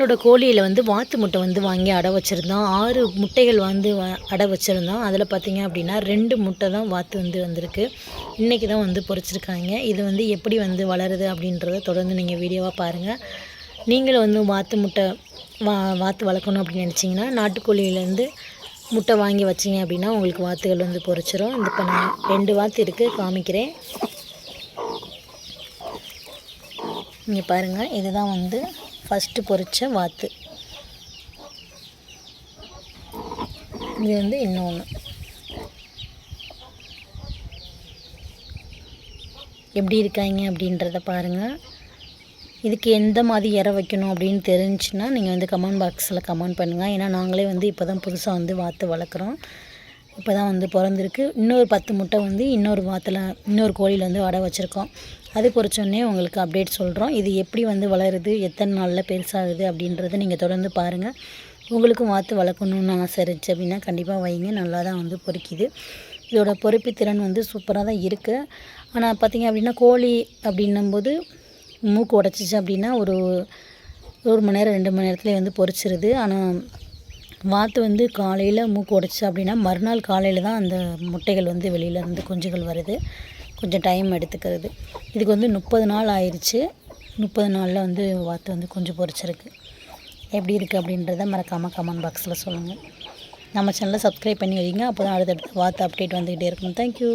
நம்மளோட கோழியில் வந்து வாத்து முட்டை வந்து வாங்கி அடை வச்சுருந்தோம். ஆறு முட்டைகள் வந்து வ- அடை வச்சுருந்தோம். அதில் பார்த்தீங்க அப்படின்னா ரெண்டு முட்டை தான் வாத்து வந்து வந்திருக்கு. இன்றைக்கி தான் வந்து பொரிச்சிருக்காங்க இது வந்து எப்படி வந்து வளருது அப்படின்றத தொடர்ந்து நீங்கள் வீடியோவாக பாருங்கள் நீங்களும் வந்து வாத்து முட்டை வா வாத்து வளர்க்கணும் அப்படின்னு நினச்சிங்கன்னா நாட்டுக்கோழியிலேருந்து முட்டை வாங்கி வச்சிங்க அப்படின்னா உங்களுக்கு வாத்துகள் வந்து பொறிச்சிரும். இந்த இப்போ நான் ரெண்டு வாத்து இருக்குது காமிக்கிறேன். இங்கே பாருங்கள் இதுதான் வந்து ஃபஸ்ட்டு பொரிச்ச வாத்து. இது வந்து இன்னொன்று எப்படி இருக்காங்க அப்படின்றத பாருங்கள் இதுக்கு எந்த மாதிரி இற வைக்கணும் அப்படின்னு தெரிஞ்சுன்னா நீங்கள் வந்து கமெண்ட் பாக்ஸில் கமெண்ட் பண்ணுங்கள் ஏன்னா நாங்களே வந்து இப்போ தான் புதுசாக வந்து வாத்து வளர்க்குறோம். இப்போ தான் வந்து பிறந்திருக்கு. இன்னொரு பத்து முட்டை வந்து இன்னொரு வாத்தில் இன்னொரு கோழியில் வந்து வடை வச்சுருக்கோம். அது பொறிச்சோடனே உங்களுக்கு அப்டேட் சொல்கிறோம் இது எப்படி வந்து வளருது எத்தனை நாளில் பெருசாகுது அப்படின்றத நீங்கள் தொடர்ந்து பாருங்கள் உங்களுக்கும் வாத்து வளர்க்கணுன்னு ஆசை இருந்துச்சு அப்படின்னா கண்டிப்பாக வைங்க. நல்லா தான் வந்து பொறிக்குது. இதோட பொறுப்பு திறன் வந்து சூப்பராக தான் இருக்குது ஆனால் பார்த்திங்க அப்படின்னா கோழி அப்படின்னும்போது மூக்கு உடச்சிச்சு அப்படின்னா ஒரு ஒரு மணி நேரம் ரெண்டு மணி நேரத்துலேயே வந்து பொறிச்சிருது. ஆனால் வாத்து வந்து காலையில் மூக்கு உடைச்சி அப்படின்னா மறுநாள் காலையில் தான் அந்த முட்டைகள் வந்து வெளியிலேருந்து குஞ்சுகள் வருது. கொஞ்சம் டைம் எடுத்துக்கிறது. இதுக்கு வந்து முப்பது நாள் ஆயிடுச்சு முப்பது நாளில் வந்து வாத்து வந்து குஞ்சு பொரிச்சிருக்கு. எப்படி இருக்குது அப்படின்றத மறக்காமல் கமெண்ட் பாக்ஸில் சொல்லுங்கள் நம்ம சேனலை சப்ஸ்கிரைப் பண்ணி வைங்க. அப்போ தான் அடுத்தடுத்து வாத்து அப்டேட் வந்துக்கிட்டே இருக்கும் தேங்க்யூ